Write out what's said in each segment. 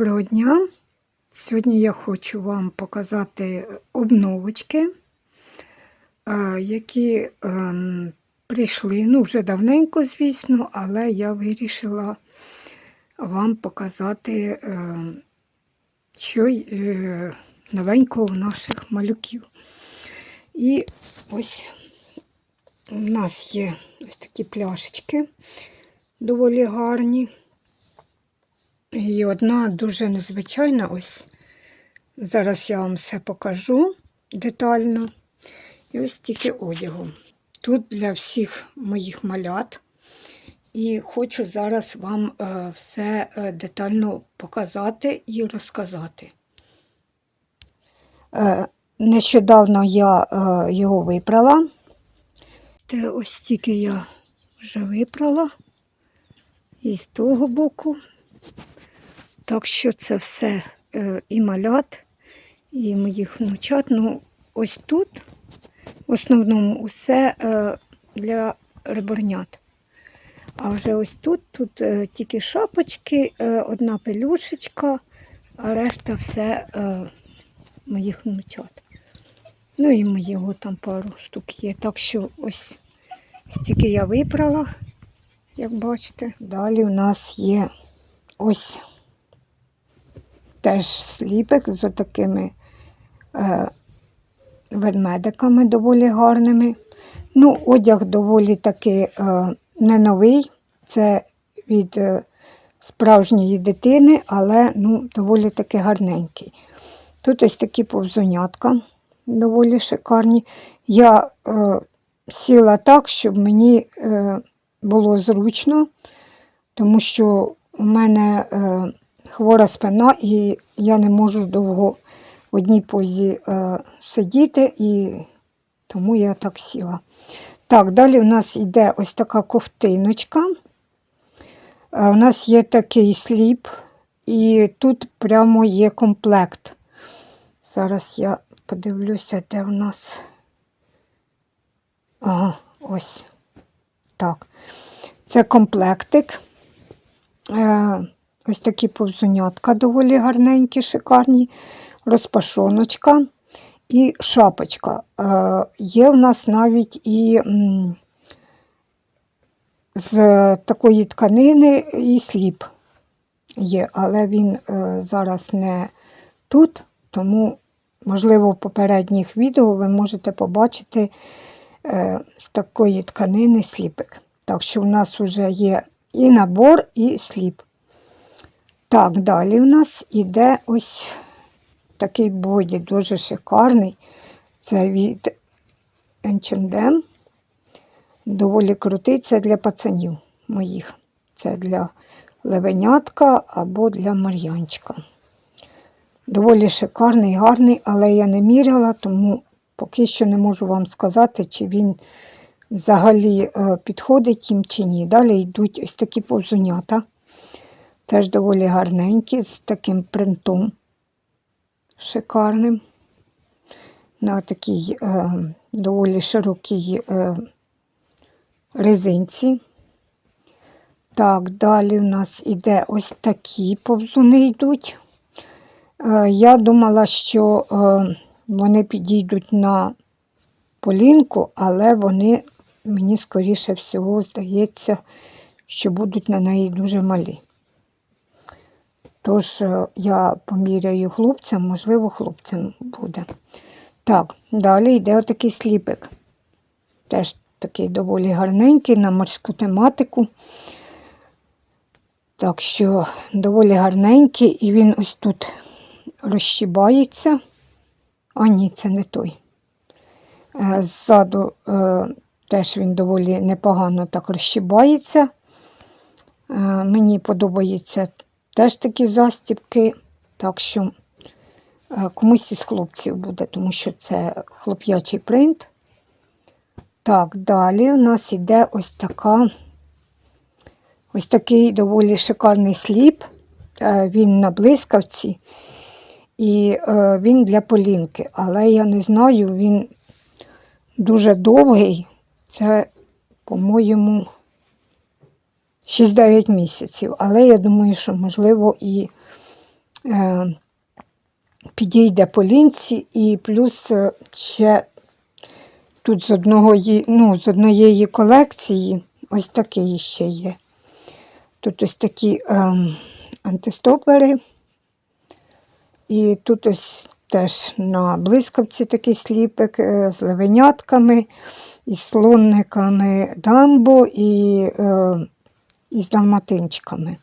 Доброго дня! Сьогодні я хочу вам показати обновочки, е, які ем, прийшли ну, вже давненько, звісно, але я вирішила вам показати, ем, що е, новенького у наших малюків. І ось у нас є ось такі пляшечки доволі гарні. І одна дуже незвичайна, ось зараз я вам все покажу детально. І ось тільки одягу. Тут для всіх моїх малят. І хочу зараз вам е, все е, детально показати і розказати. Е, нещодавно я його випрала. Те ось тільки я вже випрала. І з того боку. Так що це все е, і малят, і моїх внучат. Ну, ось тут в основному усе е, для риборнят. А вже ось тут, тут е, тільки шапочки, одна пелюшечка, а решта все моїх внучат. Ну і моєго там пару штук є. Так що ось стільки я вибрала, як бачите. Далі у нас є ось теж сліпик з отакими е, ведмедиками доволі гарними. Ну, одяг доволі таки е, не новий. Це від е, справжньої дитини, але ну, доволі таки гарненький. Тут ось такі повзунятка доволі шикарні. Я е, сіла так, щоб мені е, було зручно, тому що у мене е, хвора спина, і я не можу довго в одній позі е, сидіти, і тому я так сіла. Так, далі у нас йде ось така ковтиночка. Е, у нас є такий сліп, і тут прямо є комплект. Зараз я подивлюся, де у нас. Ага, ось. Так. Це комплектик. Ось такі повзунятка доволі гарненькі, шикарні, розпашоночка і шапочка. Е, Є в нас навіть і з такої тканини і сліп є, але він е, зараз не тут, тому, можливо, в попередніх відео ви можете побачити е, з такої тканини сліпик. Так що в нас вже є і набор, і сліп. Так, далі в нас іде ось такий боді, дуже шикарний. Це від H&M. Доволі крутий, це для пацанів моїх. Це для левенятка або для мар'янчика. Доволі шикарний, гарний, але я не міряла, тому поки що не можу вам сказати, чи він взагалі е, підходить їм чи ні. Далі йдуть ось такі повзунята. Теж доволі гарненькі, з таким принтом шикарним. На такій е, доволі широкій е, резинці. Так, далі в нас іде ось такі повзуни йдуть. Е, я думала, що е, вони підійдуть на полінку, але вони, мені скоріше всього, здається, що будуть на неї дуже малі. Тож е, я поміряю хлопцям, можливо, хлопцям буде. Так, далі йде отакий сліпик. Теж такий доволі гарненький на морську тематику. Так що доволі гарненький, і він ось тут розщібається. А ні, це не той. Е, ззаду е, теж він доволі непогано так розщібається. Мені подобається Теж такі застібки, так що е, комусь із хлопців буде, тому що це хлоп'ячий принт. Так, далі у нас йде ось така, ось такий доволі шикарний сліп. Е, він на блискавці, і е, він для полінки. Але я не знаю, він дуже довгий. Це, по-моєму, 6-9 місяців. Але я думаю, що, можливо, і е, підійде по лінці, і плюс е, ще тут з, одного, ну, з однієї колекції ось такий ще є. Тут ось такі ем, антистопери. І тут ось теж на блискавці такий сліпик е, з левенятками, із слонниками дамбо і, е, і з далматинчиками.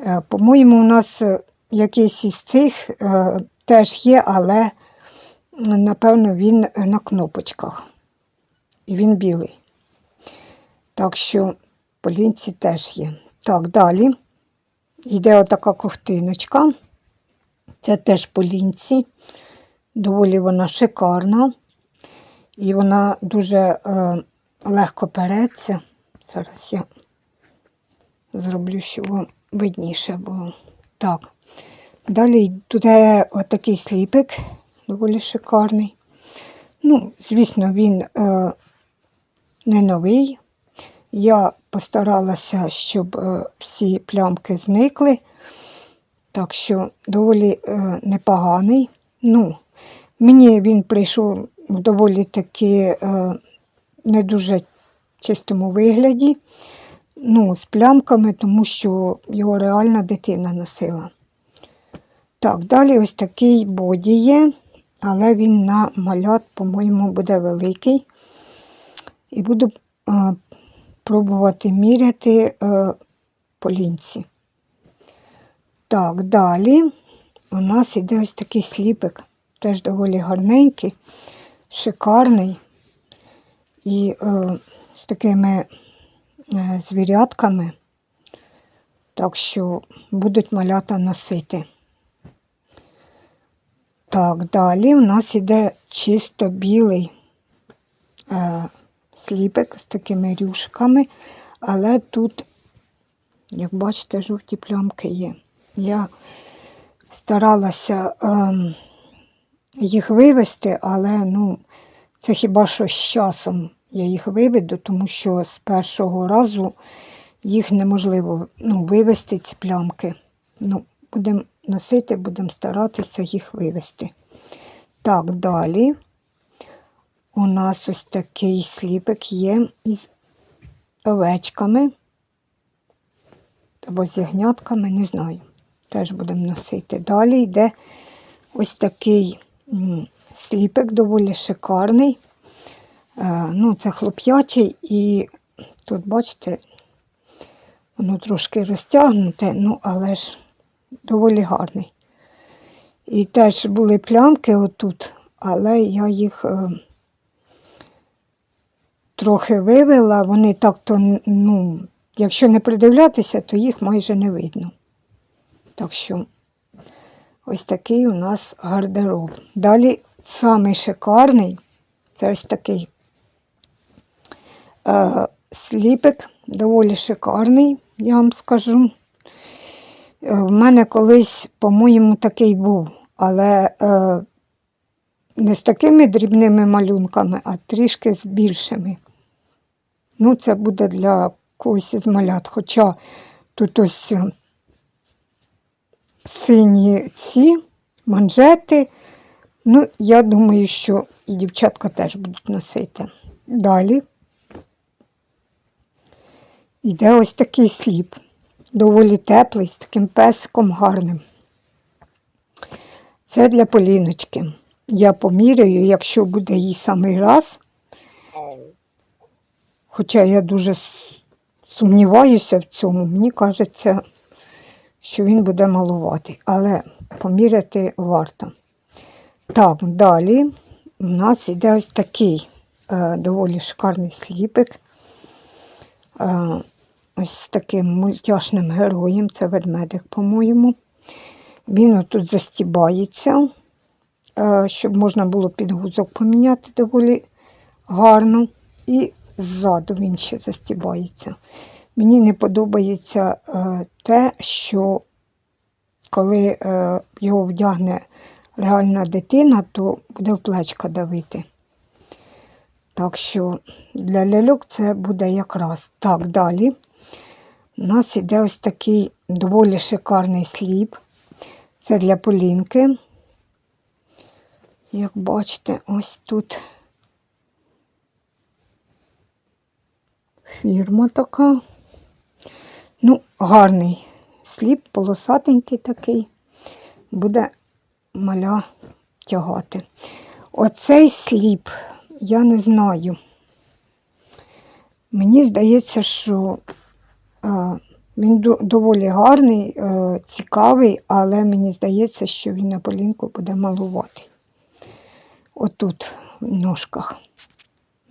Е, По-моєму, у нас е, якийсь із цих е, теж є, але напевно він на кнопочках. І він білий. Так що по лінці теж є. Так, далі йде отака ковтиночка. Це теж по лінці. Доволі вона шикарна. І вона дуже е, легко переться. Зараз я зроблю, щоб вам видніше було. Так. Далі йде отакий сліпик, доволі шикарний. Ну, звісно, він е, не новий. Я постаралася, щоб е, всі плямки зникли. Так що доволі е, непоганий. Ну, мені він прийшов в доволі таки е, не дуже чистому вигляді. Ну, з плямками, тому що його реальна дитина носила. Так, далі ось такий боді є, але він на малят, по-моєму, буде великий. І буду е, пробувати міряти е, по лінці. Так, далі у нас іде ось такий сліпик, теж доволі гарненький, шикарний. І е, з такими звірятками. Так що будуть малята носити. Так, далі у нас іде чисто білий е, сліпик з такими рюшками, але тут, як бачите, жовті плямки є. Я старалася ем, їх вивести, але ну, це хіба що з часом я їх виведу, тому що з першого разу їх неможливо ну, вивести, ці плямки. Ну, будемо носити, будемо старатися їх вивести. Так, далі у нас ось такий сліпик є із овечками або з ягнятками, не знаю. Теж будемо носити. Далі йде ось такий сліпик, доволі шикарний. Е, ну, це хлоп'ячий, і тут, бачите, воно трошки розтягнуте, ну, але ж доволі гарний. І теж були плямки отут, але я їх е, трохи вивела. Вони так-то, ну, якщо не придивлятися, то їх майже не видно. Так що ось такий у нас гардероб. Далі самий шикарний це ось такий сліпик, доволі шикарний, я вам скажу. Е, В мене колись, по-моєму, такий був, але е, не з такими дрібними малюнками, а трішки з більшими. Ну, це буде для когось із малят. Хоча тут ось е, сині ці манжети. Ну, я думаю, що і дівчатка теж будуть носити. Далі йде ось такий сліп. Доволі теплий, з таким песиком гарним. Це для Поліночки. Я поміряю, якщо буде їй самий раз. Хоча я дуже сумніваюся в цьому, мені кажеться, що він буде малувати, але поміряти варто. Так, далі у нас іде ось такий е, доволі шикарний сліпик. Е, ось таким мультяшним героєм, це ведмедик, по-моєму. Він отут застібається, е, щоб можна було підгузок поміняти доволі гарно. І ззаду він ще застібається. Мені не подобається е, те, що коли е, його вдягне реальна дитина, то буде в плечка давити. Так що для ляльок це буде якраз. Так, далі. У нас іде ось такий доволі шикарний сліп. Це для полінки. Як бачите, ось тут фірма така. Ну, гарний сліп, полосатенький такий. Буде маля тягати. Оцей сліп, я не знаю. Мені здається, що він доволі гарний, е, цікавий, але мені здається, що він на полінку буде малуватий. Отут, в ножках,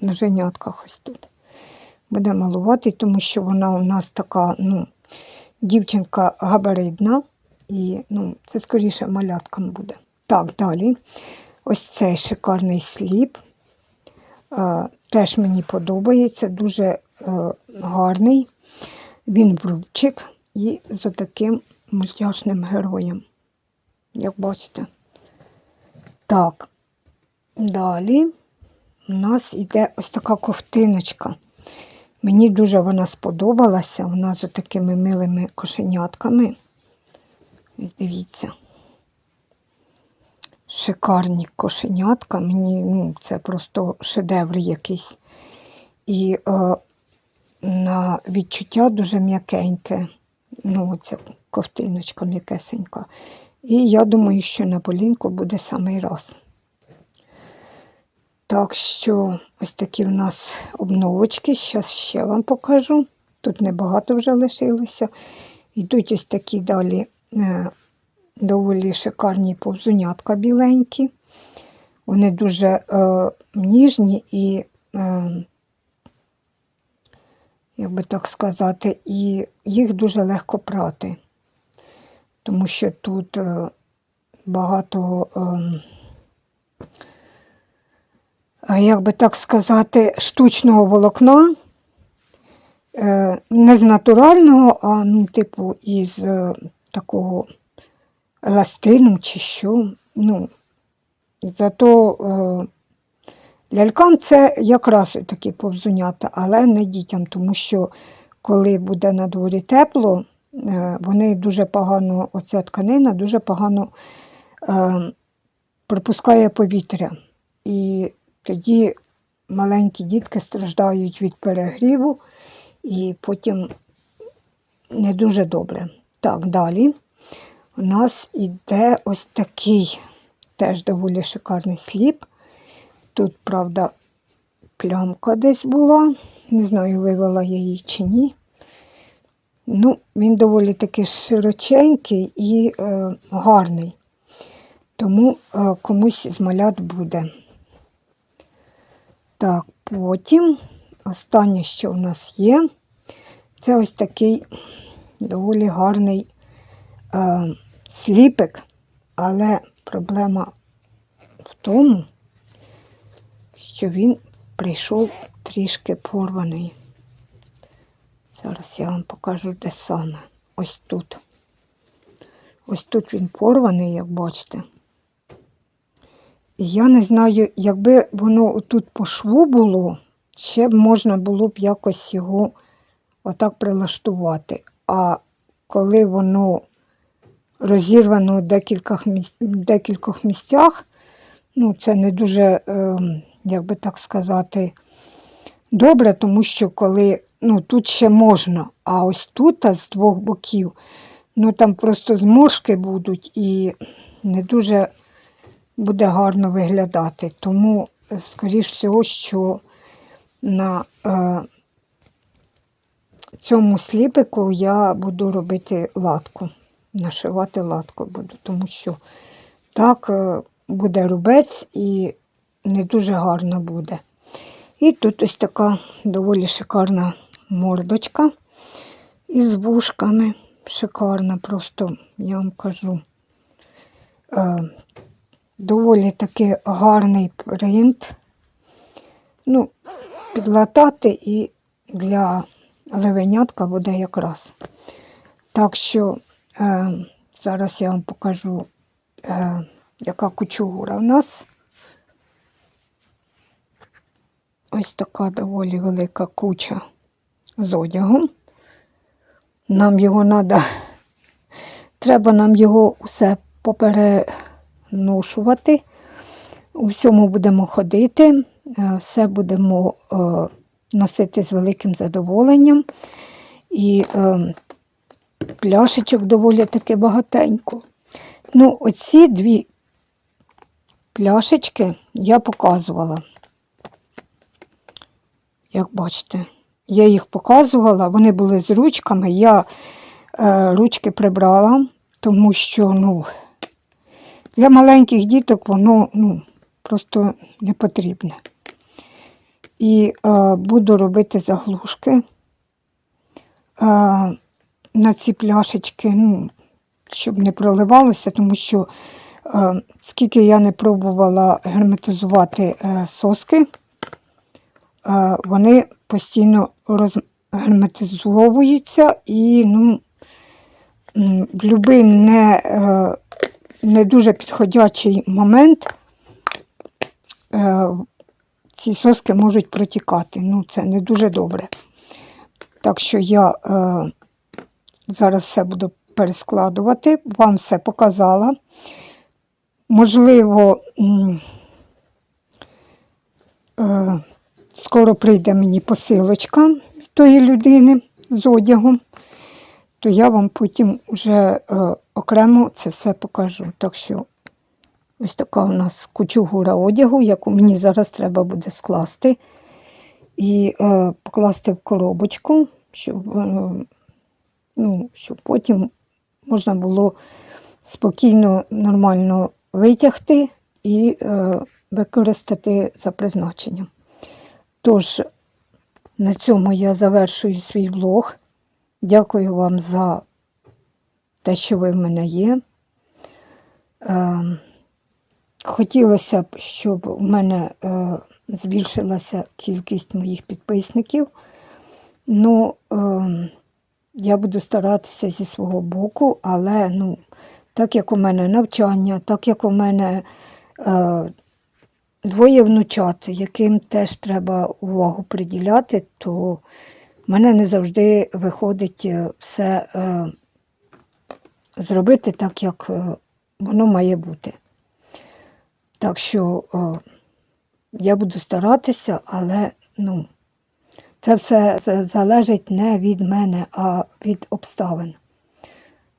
на женятках ось тут. Буде малуватий, тому що вона у нас така, ну, дівчинка габаритна, і ну, це скоріше маляткам буде. Так, далі. Ось цей шикарний сліп. Е, теж мені подобається, дуже е, гарний. Він врубчик і з таким мультяшним героєм. Як бачите. Так, далі у нас йде ось така ковтиночка. Мені дуже вона сподобалася. Вона з такими милими кошенятками. Ось Дивіться. Шикарні кошенятка. Мені ну, це просто шедевр якийсь. І е, на відчуття дуже м'якеньке. Ну, оця ковтиночка м'якесенька. І я думаю, що на полінку буде самий раз. Так що ось такі в нас обновочки. Зараз ще вам покажу. Тут небагато вже лишилося. Йдуть ось такі далі е, доволі шикарні повзунятка біленькі. Вони дуже е, ніжні і, е, як би так сказати, і їх дуже легко прати. Тому що тут е, багато. Е, як би так сказати, штучного волокна, е, не з натурального, а ну, типу, із е, такого еластину чи що. Ну, зато лялькам це якраз такі повзунята, але не дітям, тому що коли буде на дворі тепло, е, вони дуже погано, оця тканина дуже погано е, пропускає повітря. І тоді маленькі дітки страждають від перегріву і потім не дуже добре. Так, далі у нас іде ось такий теж доволі шикарний сліп. Тут, правда, плямка десь була. Не знаю, вивела я її чи ні. Ну, він доволі таки широченький і е, гарний. Тому е, комусь з малят буде. Так, потім останнє, що у нас є, це ось такий доволі гарний е, сліпик, але проблема в тому, що він прийшов трішки порваний. Зараз я вам покажу, де саме. Ось тут. Ось тут він порваний, як бачите. І я не знаю, якби воно тут по шву було, ще б можна було б якось його отак прилаштувати. А коли воно розірвано в декількох, місцях, ну, це не дуже, е, як би так сказати, добре, тому що коли ну, тут ще можна, а ось тут а з двох боків, ну там просто зморшки будуть і не дуже буде гарно виглядати. Тому, скоріш всього, що на е, цьому сліпику я буду робити латку, нашивати латку буду, тому що так е, буде рубець і не дуже гарно буде. І тут ось така доволі шикарна мордочка із вушками. Шикарна, просто я вам кажу. Е, доволі таки гарний принт. Ну, підлатати і для левенятка буде якраз. Так що е, зараз я вам покажу, е, яка кучугура в нас. Ось така доволі велика куча з одягом. Нам його треба, треба нам його усе попереношувати. У всьому будемо ходити, е, все будемо е, носити з великим задоволенням. І е, пляшечок доволі таки багатенько. Ну, оці дві пляшечки я показувала. Як бачите, я їх показувала, вони були з ручками. Я е, ручки прибрала, тому що ну, для маленьких діток воно ну, просто не потрібне. І е, буду робити заглушки е, на ці пляшечки, ну, щоб не проливалося, тому що е, скільки я не пробувала герметизувати е, соски, вони постійно розгерметизовуються і ну, будь-який не, е, не дуже підходячий момент е, ці соски можуть протікати. Ну, це не дуже добре. Так що я е, зараз все буду перескладувати, вам все показала. Можливо, скоро прийде мені посилочка тої людини з одягом, то я вам потім вже е, окремо це все покажу. Так що ось така у нас кучугура одягу, яку мені зараз треба буде скласти і е, покласти в коробочку, щоб, е, ну, щоб потім можна було спокійно, нормально витягти і е, використати за призначенням. Тож, на цьому я завершую свій влог. Дякую вам за те, що ви в мене є. Е, хотілося б, щоб у мене е, збільшилася кількість моїх підписників. Ну, е, я буду старатися зі свого боку, але ну, так як у мене навчання, так як у мене е, двоє внучат, яким теж треба увагу приділяти, то в мене не завжди виходить е, все е, зробити так, як е, воно має бути. Так що е, я буду старатися, але ну, це все залежить не від мене, а від обставин.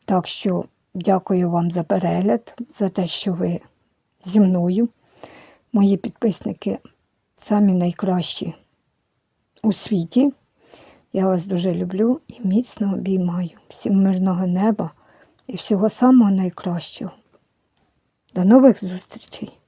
Так що дякую вам за перегляд, за те, що ви зі мною. Мої підписники самі найкращі у світі. Я вас дуже люблю і міцно обіймаю. Всім мирного неба і всього самого найкращого. До нових зустрічей!